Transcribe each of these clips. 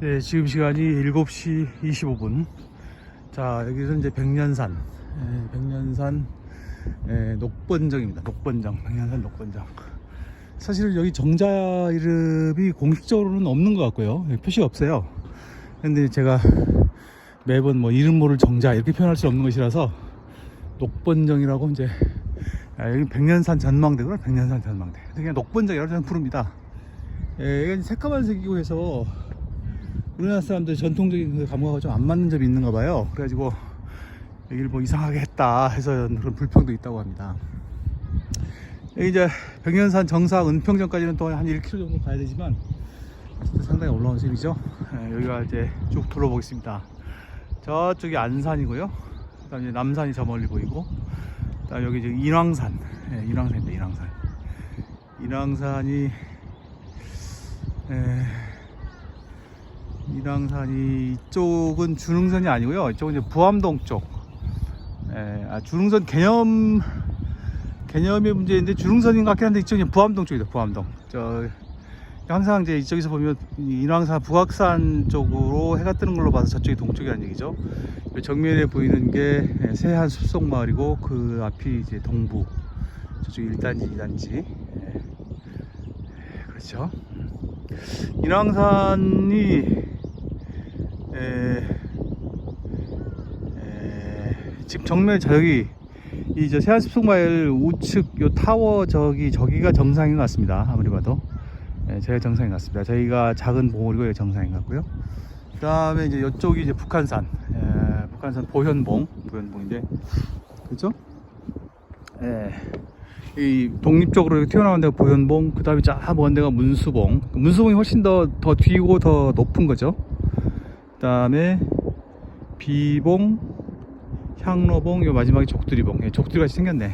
네, 지금 시간이 7시 25분. 자, 여기는 이제 백년산. 예, 백년산, 예, 녹번정입니다. 녹번정. 백년산 녹번정. 사실은 여기 정자 이름이 공식적으로는 없는 것 같고요. 예, 표시가 없어요. 근데 제가 매번 뭐 이름 모를 정자 이렇게 표현할 수 없는 것이라서 녹번정이라고 이제 아, 여기 백년산 전망대구나. 백년산 전망대. 그냥 녹번정이라고 저는 부릅니다. 예, 이건 새까만 색이고 해서 우리나라 사람들 전통적인 그 감각과 좀 안 맞는 점이 있는가 봐요. 그래가지고 여기를 뭐 이상하게 했다 해서 그런 불평도 있다고 합니다. 이제 백년산 정상 은평점까지는 또 한 1km 정도 가야 되지만 상당히 올라온 셈이죠. 예, 여기가 이제 쭉 둘러보겠습니다. 저쪽이 안산이고요. 그다음 이제 남산이 저 멀리 보이고, 그다음 여기 이제 인왕산, 예, 인왕산입니다. 인왕산. 인왕산이 에, 인왕산이 이쪽은 주능선이 아니고요. 이쪽은 이제 부암동 쪽. 에, 아, 주능선 개념 개념의 문제인데 주능선인 것 같긴 한데 이쪽이 부암동 쪽이다. 부암동. 저 항상 이제 이쪽에서 보면 이 인왕산 북악산 쪽으로 해가 뜨는 걸로 봐서 저쪽이 동쪽이라는 얘기죠. 그 정면에 보이는 게 에, 세한 숲속 마을이고 그 앞이 이제 동부. 저쪽 1단지, 2단지. 에, 그렇죠. 인왕산이 에, 에, 지금 정면 저기 이 저 세안숲속마을 우측 요 타워 저기 저기가 정상인 것 같습니다. 아무리 봐도 예, 저희가 정상인 것 같습니다. 저희가 작은 봉우리고 정상인 것 같고요. 그 다음에 이제 이쪽이 이제 북한산, 예, 북한산 보현봉, 보현봉인데 그렇죠? 예. 이 독립적으로 튀어나온 데가 보현봉, 그 다음에 저먼 데가 문수봉. 문수봉이 훨씬 더, 더 뒤고 더 높은 거죠. 그 다음에 비봉, 향로봉, 요 마지막에 족두리봉. 예, 족두리 같이 생겼네.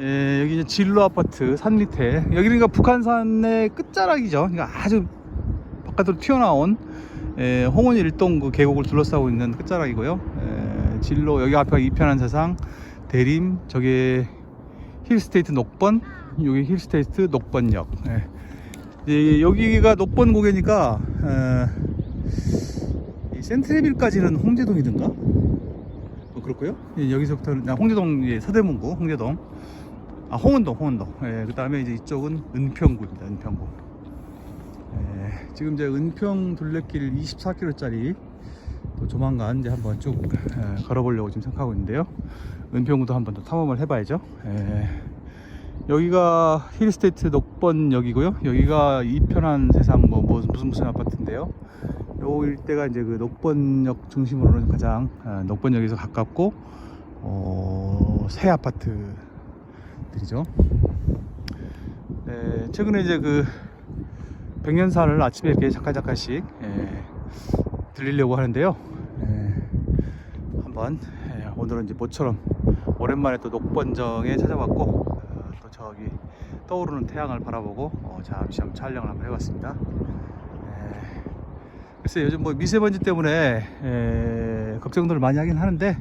예. 예, 여기 이제 진로 아파트 산 밑에. 여기 그러니까 북한산의 끝자락이죠. 그러니까 아주 바깥으로 튀어나온 예, 홍원 일동 그 계곡을 둘러싸고 있는 끝자락이고요. 예, 진로 여기 앞에가 이편한 세상, 대림, 저게 힐스테이트 녹번, 여기 힐스테이트 녹번역. 예. 이- 여기가 녹번 고개니까 에, 이 센트레빌까지는 홍제동이든가? 뭐 그렇고요. 예, 여기서부터는 아, 홍제동 예, 서대문구 홍제동. 아 홍은동 홍은동. 예, 그 다음에 이제 이쪽은 은평구입니다. 은평구. 예, 지금 이제 은평 둘레길 24km짜리 또 조만간 이제 한번 쭉 에, 걸어보려고 지금 생각하고 있는데요. 은평구도 한번 더 탐험을 해봐야죠. 에, 여기가 힐스테이트 녹번역이고요. 여기가 이편한 세상 뭐, 뭐 무슨 무슨 아파트인데요. 요 일대가 이제 그 녹번역 중심으로는 가장 아, 녹번역에서 가깝고 어, 새 아파트들이죠. 에, 최근에 이제 그 백년산을 아침에 이렇게 잠깐 잠깐씩 에, 들리려고 하는데요. 에, 한번 에, 오늘은 이제 모처럼 오랜만에 또 녹번정에 찾아왔고 어, 또 저기 떠오르는 태양을 바라보고 어, 잠시 한번 촬영을 한번 해봤습니다. 에, 글쎄 요즘 뭐 미세먼지 때문에 에, 걱정들을 많이 하긴 하는데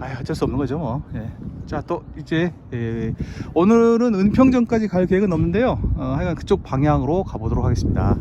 아 어쩔 수 없는 거죠 뭐. 예. 자또 이제 예, 오늘은 은평점까지 갈 계획은 없는데요. 어, 하여간 그쪽 방향으로 가보도록 하겠습니다.